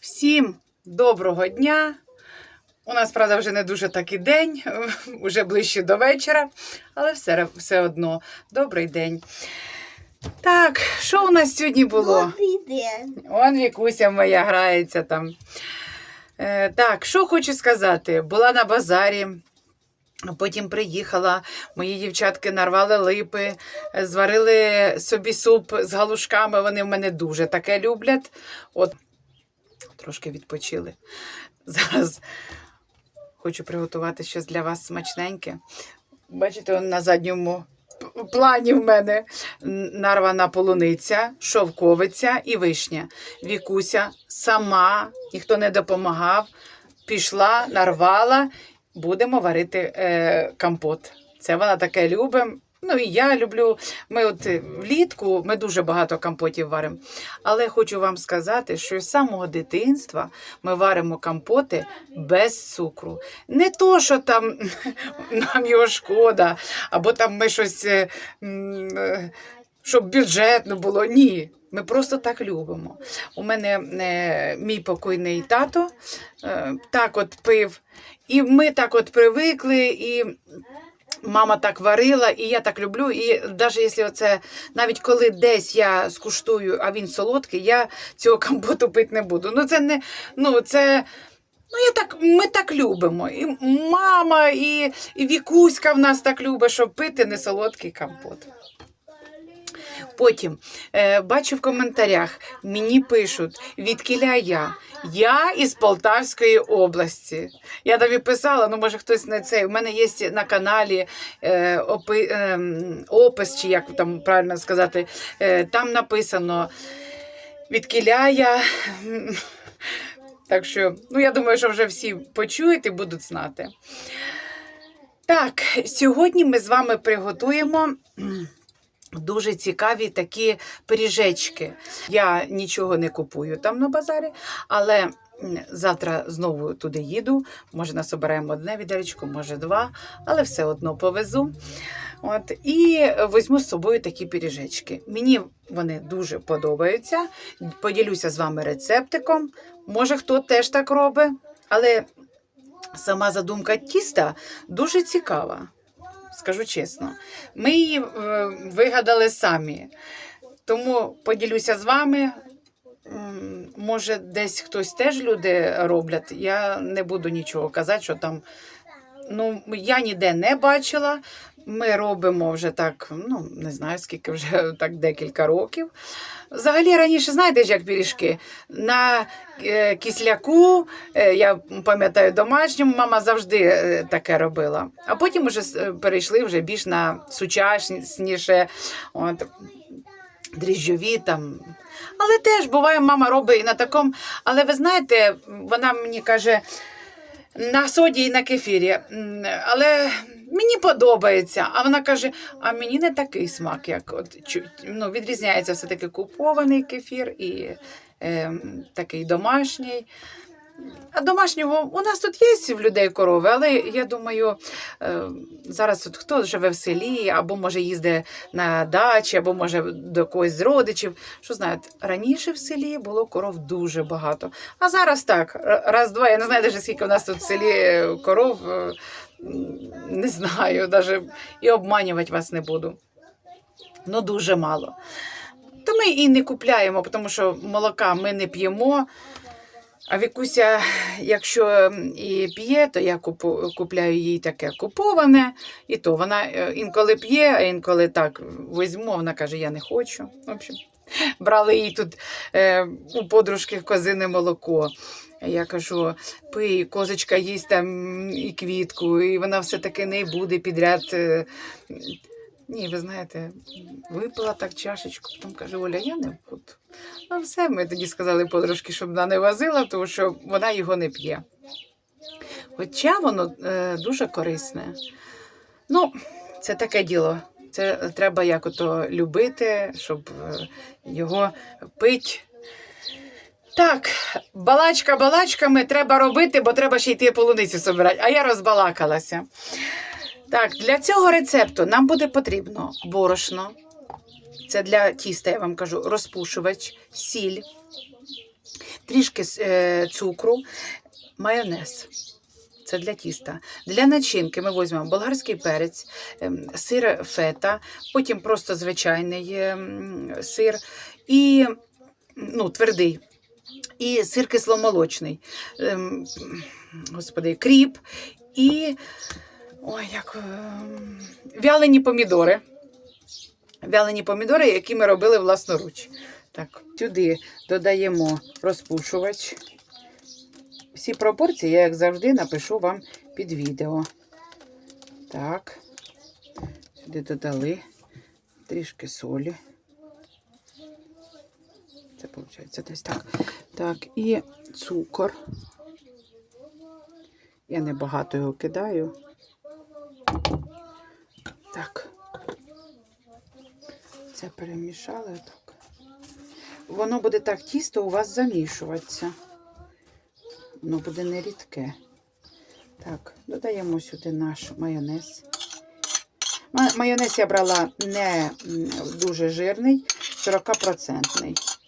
Всім доброго дня. У нас, правда, вже не дуже такий день, вже ближче до вечора, але все, все одно добрий день. Так, що у нас сьогодні було? Добрий день. Он Вікуся моя грається там. Е, так, що хочу сказати, була на базарі. Потім приїхала, мої дівчатки нарвали липи, зварили собі суп з галушками. Вони в мене дуже таке люблять. От трошки відпочили. Зараз хочу приготувати щось для вас смачненьке. Бачите, на задньому плані в мене нарвана полуниця, шовковиця і вишня. Вікуся сама, ніхто не допомагав, пішла, нарвала, будемо варити е, компот. Це вона таке любить. Ну і я люблю. Ми от е, влітку ми дуже багато компотів варимо. Але хочу вам сказати, що з самого дитинства ми варимо компоти без цукру. Не то, що там нам його шкода, або там ми щось, е, е, щоб бюджетно було. Ні. Ми просто так любимо. У мене е, мій покойний тато е, так от пив, і ми так от привикли, і мама так варила, і я так люблю. І навіть якщо це, навіть коли десь я скуштую, а він солодкий, я цього компоту пити не буду. Ну це не ну це. Ну, я так, ми так любимо. І мама, і, і Вікуська в нас так любить, щоб пити не солодкий компот. Потім е, бачу в коментарях, мені пишуть, відкіля я. Я із Полтавської області. Я тобі писала, ну може хтось не цей. У мене є на каналі е, опи, е, опис, чи як там правильно сказати, е, там написано відкіля я. Так що, ну я думаю, що вже всі почують і будуть знати. Так, сьогодні ми з вами приготуємо. Дуже цікаві такі пиріжечки. Я нічого не купую там на базарі, але завтра знову туди їду. Може, насобираємо одне відеречко, може два, але все одно повезу. От, і візьму з собою такі пиріжечки. Мені вони дуже подобаються. Поділюся з вами рецептиком. Може, хто теж так робить, але сама задумка тіста дуже цікава скажу чесно. Ми її е, вигадали самі. Тому поділюся з вами. Може, десь хтось теж люди роблять. Я не буду нічого казати, що там. Ну, я ніде не бачила. Ми робимо вже так, ну не знаю скільки вже так декілька років. Взагалі раніше, знаєте як пиріжки? На е, кисляку, е, я пам'ятаю, домашньому мама завжди е, таке робила. А потім вже перейшли вже більш на сучасніше, от, дріжджові там. Але теж буває, мама робить і на такому. Але ви знаєте, вона мені каже, на соді і на кефірі. Але мені подобається. А вона каже: а мені не такий смак, як от ну, відрізняється все-таки купований кефір і е, такий домашній. А домашнього у нас тут є в людей корови, але я думаю, е, зараз от хто живе в селі, або може їздить на дачі, або може до когось з родичів. Що знаєте, раніше в селі було коров дуже багато. А зараз так, раз-два. Я не знаю, навіть скільки у нас тут в селі е, коров. Не знаю, навіть і обманювати вас не буду. Ну, дуже мало. То ми і не купляємо, тому що молока ми не п'ємо. А Вікуся, якщо і п'є, то я купу, купляю їй таке куповане, і то вона е, інколи п'є, а інколи так візьму, вона каже, я не хочу. В общем, брали їй тут е, у подружки козине молоко. Я кажу, пий, козочка їсть там і квітку, і вона все-таки не буде підряд. е, Ні, ви знаєте, випила так чашечку, потім каже, Оля, я не буду. Ну, все, ми тоді сказали подружки, щоб вона не возила, тому що вона його не п'є. Хоча воно е, дуже корисне. Ну, це таке діло. Це треба як ото любити, щоб е, його пить. Так, балачка балачками треба робити, бо треба ще йти полуницю собирати. А я розбалакалася. Так, для цього рецепту нам буде потрібно борошно. Це для тіста, я вам кажу, розпушувач, сіль, трішки е, цукру, майонез. Це для тіста. Для начинки ми візьмемо болгарський перець, ем, сир фета, потім просто звичайний ем, сир і ну, твердий, і сир кисломолочний, ем, господи, кріп і ой, як, ем, вялені помідори. Вялені помідори, які ми робили власноруч. Так, сюди додаємо розпушувач. Всі пропорції я, як завжди, напишу вам під відео. Так, сюди додали трішки солі. Це виходить десь так. Так, і цукор. Я небагато його кидаю. Так. Це перемішали так. Воно буде так тісто у вас замішуватися. Воно буде не рідке. Так, додаємо сюди наш майонез. Майонез я брала не дуже жирний, 40%.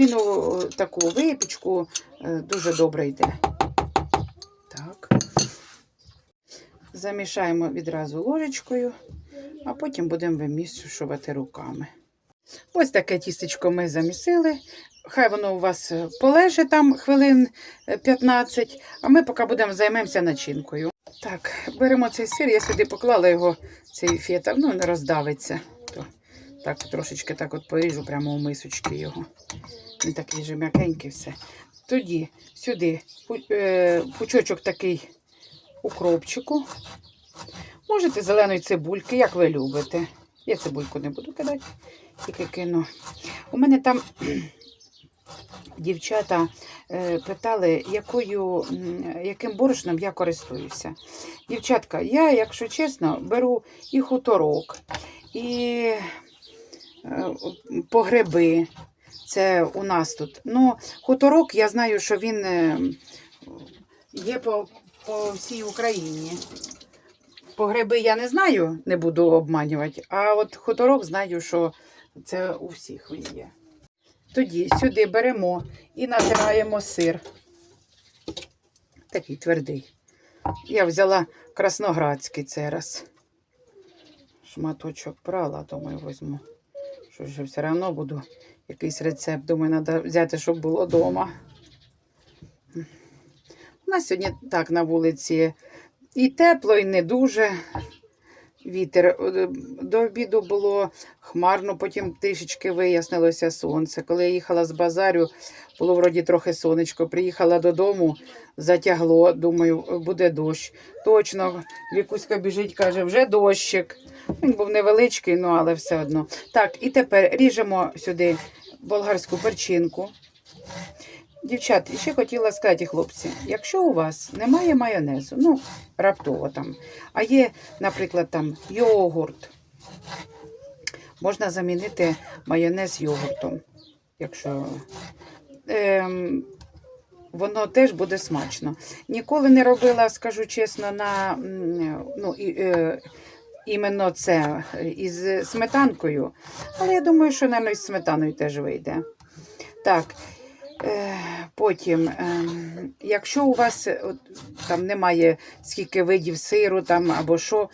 Він у таку випічку е, дуже добре йде. Так. Замішаємо відразу ложечкою, а потім будемо вимішувати руками. Ось таке тістечко ми замісили. Хай воно у вас е, полеже там хвилин е, 15, а ми поки будемо займемося начинкою. Так, беремо цей сир, я сюди поклала його, цей фета, ну не роздавиться. Так трошечки так от поріжу прямо у мисочки його. Він такий же м'якенький все. Тоді сюди е, пучочок такий укропчику. Можете зеленої цибульки, як ви любите. Я цибульку не буду кидати, тільки кину. У мене там дівчата е, питали, якою, яким борошном я користуюся. Дівчатка, я, якщо чесно, беру і хуторок, і погреби. Це у нас тут. Ну, хуторок, я знаю, що він е, є по, по всій Україні. Погреби я не знаю, не буду обманювати, а от хуторок знаю, що це у всіх є. Тоді сюди беремо і натираємо сир. Такий твердий. Я взяла красноградський раз. Шматочок брала, думаю, візьму. Що ж все одно буду якийсь рецепт. Думаю, треба взяти, щоб було вдома. У нас сьогодні так на вулиці і тепло, і не дуже. Вітер. Е, До обіду було хмарно, потім трішечки вияснилося сонце. Коли я їхала з базарю, було вроді трохи сонечко. Приїхала додому, затягло, думаю, буде дощ. Точно, Вікуська біжить, каже, вже дощик. Він був невеличкий, ну але все одно. Так, і тепер ріжемо сюди болгарську перчинку. Дівчат, ще хотіла сказати, хлопці, якщо у вас немає майонезу, ну, раптово там, а є, наприклад, там йогурт, можна замінити майонез йогуртом, якщо ем, воно теж буде смачно. Ніколи не робила, скажу чесно, на ну, і, е, іменно це із сметанкою, але я думаю, що, мабуть, з сметаною теж вийде. Так, Потім, ем, якщо у вас е, там немає скільки видів сиру там, або що,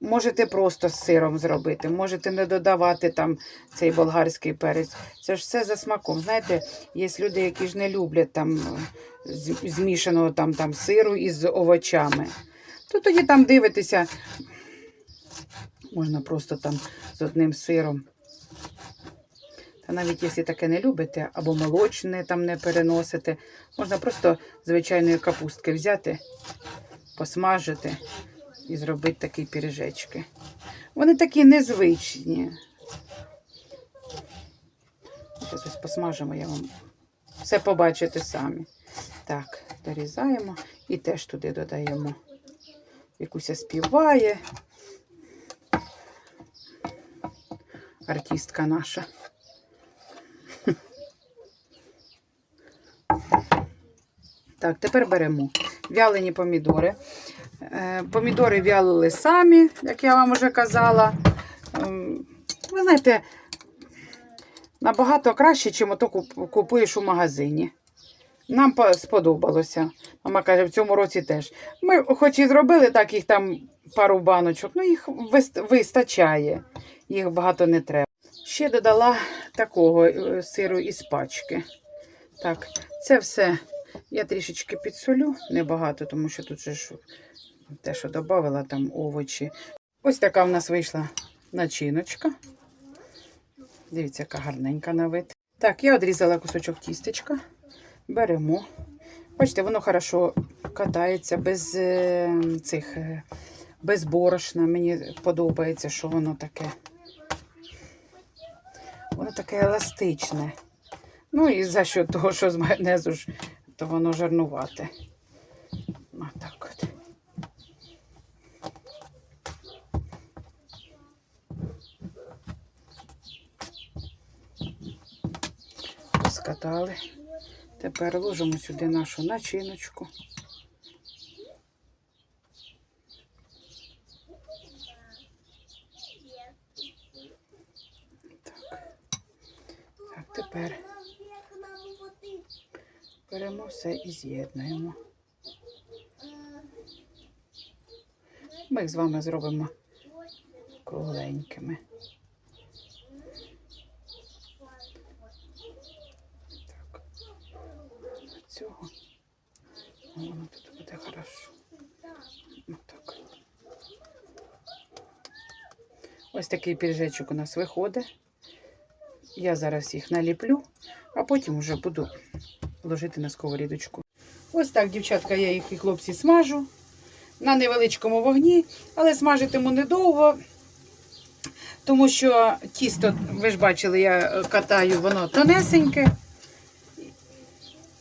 можете просто з сиром зробити, можете не додавати там цей болгарський перець. Це ж все за смаком. Знаєте, є люди, які ж не люблять там е, змішаного там, там сиру із овочами. То тоді там дивитися, можна просто там з одним сиром. Навіть якщо таке не любите, або молочне там не переносите, можна просто звичайної капустки взяти, посмажити і зробити такі піріжечки. Вони такі незвичні. Зараз ось посмажимо, я вам все побачите самі. Так, дорізаємо і теж туди додаємо. Якуся співає. Артистка наша. Так, тепер беремо вялені помідори. Е, Помідори вялили самі, як я вам вже казала. Ем, Ви знаєте, Набагато краще, ніж ото купуєш у магазині. Нам сподобалося. Мама каже, в цьому році теж. Ми хоч і зробили так, їх там пару баночок, ну їх вистачає, їх багато не треба. Ще додала такого е, сиру із пачки. Так, це все я трішечки підсолю, небагато, тому що тут же те, що додавала там овочі. Ось така в нас вийшла начиночка. Дивіться, яка гарненька на вид. Так, я відрізала кусочок тістечка. Беремо. Бачите, воно хорошо катається без е, цих, е, без борошна. Мені подобається, що воно таке. Воно таке еластичне. Ну і за що того, що з майонезу ж, то воно жарнувате. Отак от. Скатали. Тепер ложимо сюди нашу начиночку. Так. Так, тепер беремо все і з'єднуємо. Ми їх з вами зробимо кругленькими. Так. Цього. Воно тут буде хорошо. Отак. Ось такий піржечок у нас виходить. Я зараз їх наліплю, а потім вже буду ложити на сковорідочку. Ось так, дівчатка, я їх і хлопці смажу на невеличкому вогні, але смажитиму недовго, тому що тісто, ви ж бачили, я е, катаю, воно тонесеньке.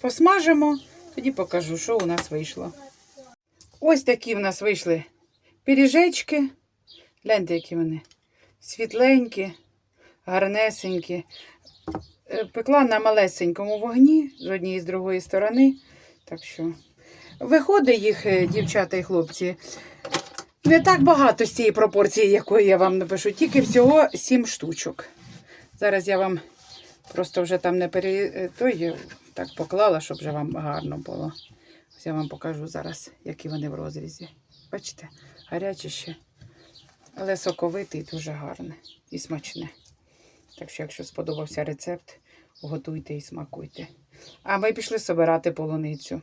Посмажимо, тоді покажу, що у нас вийшло. Ось такі в нас вийшли пиріжечки. Гляньте, які вони світленькі, гарнесенькі. Е, Пекла на малесенькому вогні з однієї і з другої сторони. Так що виходить їх, е, дівчата і хлопці, не так багато з цієї пропорції, якої я вам напишу, тільки всього сім штучок. Зараз я вам просто вже там не пере... е, той, так поклала, щоб вже вам гарно було. Ось я вам покажу зараз, які вони в розрізі. Бачите, гаряче ще. Але соковитий, дуже гарне і смачне. Так що, якщо сподобався рецепт, готуйте і смакуйте. А ми пішли собирати полуницю.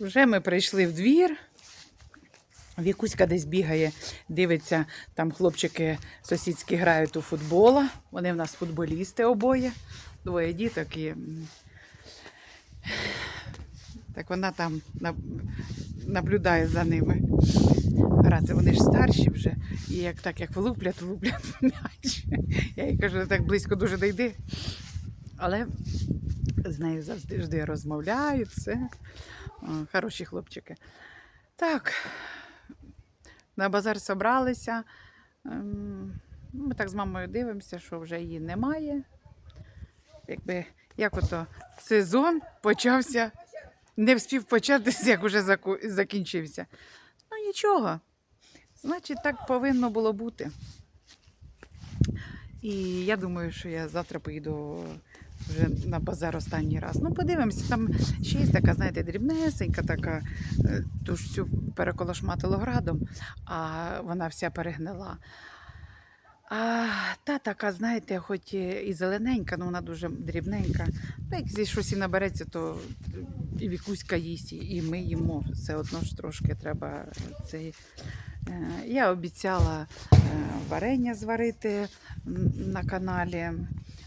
Вже ми прийшли в двір. Вікуська десь бігає, дивиться, там хлопчики сусідські грають у футбола. Вони в нас футболісти обоє, двоє діток і. Так вона там наблюдає за ними. Грати, вони ж старші вже. І як так, як влуплять, влуплять м'яч. Я їй кажу, так близько дуже не. Але з нею завжди розмовляють, все. Хороші хлопчики. Так, на базар собралися. Ем, Ми так з мамою дивимося, що вже її немає. Якби як ото сезон почався, не встиг початися, як уже закінчився. Ну нічого. Значить, так повинно було бути. І я думаю, що я завтра поїду вже на базар останній раз. Ну, подивимося, там ще є така, знаєте, дрібнесенька така, е, ту ж цю переколошматило градом, а вона вся перегнила. А та така, знаєте, хоч і зелененька, але вона дуже дрібненька. Та як щось і набереться, то і вікуська їсть, і ми їмо. Все одно ж трошки треба цей. Е, Я обіцяла е, варення зварити на каналі.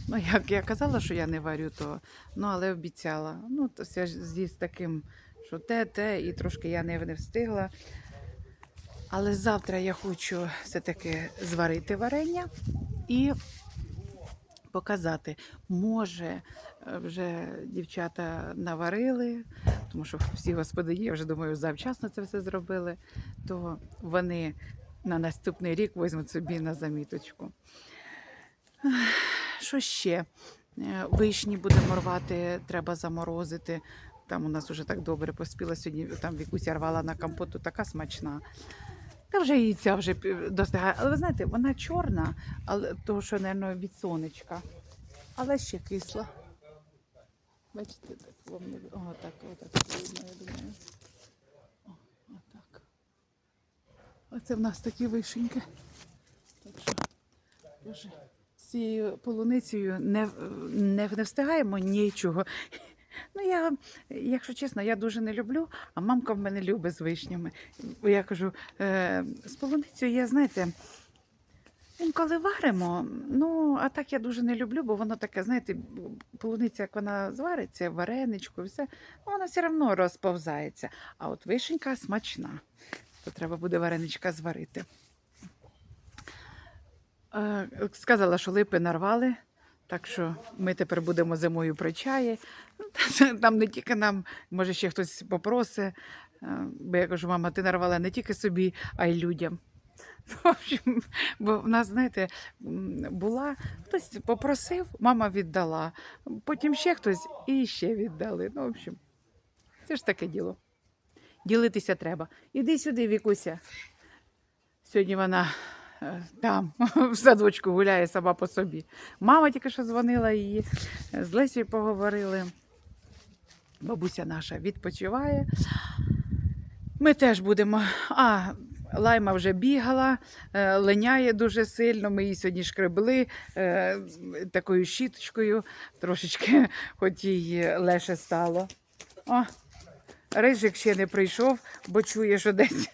Ну, як я казала, що я не варю, то ну, але обіцяла. Ну, то з таким, що те, те, і трошки я не, не встигла. Але завтра я хочу все-таки зварити варення і показати. Може, е, вже дівчата наварили, тому що всі господині, я вже думаю, завчасно це все зробили, то вони на наступний рік візьмуть собі на заміточку. Що ще? Е, Вишні будемо рвати, треба заморозити. Там у нас вже так добре поспіла сьогодні. Там Вікуся рвала на компоту, така смачна. Та вже і ця вже достигає. Але ви знаєте, вона чорна, але того, що, мабуть, від сонечка. але ще кисла. Бачите, так вам не О, так, отак видно, я думаю. О, отак. Оце в нас такі вишеньки. Так що, Боже, з цією полуницею не, не, не встигаємо нічого. Ну, я, якщо чесно, я дуже не люблю, а мамка в мене любить з вишнями. Я кажу, е, з полуницею я, знаєте, інколи варимо, ну, а так я дуже не люблю, бо воно таке, знаєте, полуниця, як вона звариться, вареничку, все, ну, вона все одно розповзається. А от вишенька смачна. То треба буде вареничка зварити. Е, Сказала, що липи нарвали, так що ми тепер будемо зимою при чаї. Там не тільки нам, може, ще хтось попросить. Е, Бо я кажу, мама, ти нарвала не тільки собі, а й людям. В общем, бо в нас, знаєте, була, хтось попросив, мама віддала, потім ще хтось і ще віддали. Ну, в общем, це ж таке діло. Ділитися треба. Іди сюди, Вікуся. Сьогодні вона е, там, в садочку гуляє сама по собі. Мама тільки що дзвонила її, з Лесією поговорили. Бабуся наша відпочиває. Ми теж будемо. А, лайма вже бігала, е, линяє дуже сильно. Ми її сьогодні шкребли е, такою щіточкою, трошечки, хоч їй легше стало. О, Рижик ще не прийшов, бо чує, що десь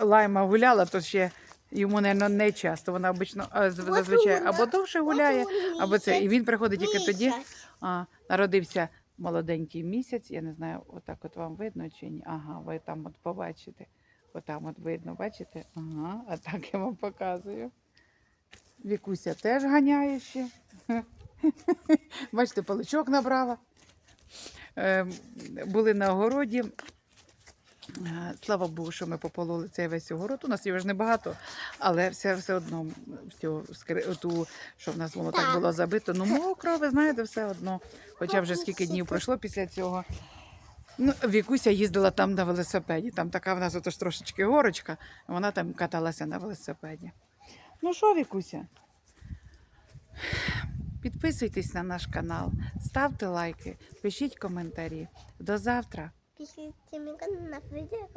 лайма гуляла, то ще йому не, не часто. Вона обично зазвичай або довше гуляє, або це. І він приходить тільки тоді. А, народився молоденький місяць. Я не знаю, отак от вам видно чи ні. Ага, ви там от побачите. Отам от видно, бачите? Ага, а так я вам показую. Вікуся теж ганяє ще. Бачите, паличок набрала. Е, були на огороді. Е, Слава Богу, що ми попололи цей весь огород. У нас його ж небагато, але все, все одно всю, ту, що в нас воно так Так. було забито. Ну, мокро, ви знаєте, все одно. Хоча вже скільки днів пройшло після цього. Ну, Вікуся їздила там на велосипеді. Там така в нас отож трошечки горочка, вона там каталася на велосипеді. Ну що, Вікуся? Підписуйтесь на наш канал, ставте лайки, пишіть коментарі. До завтра. Пишите мне на відео.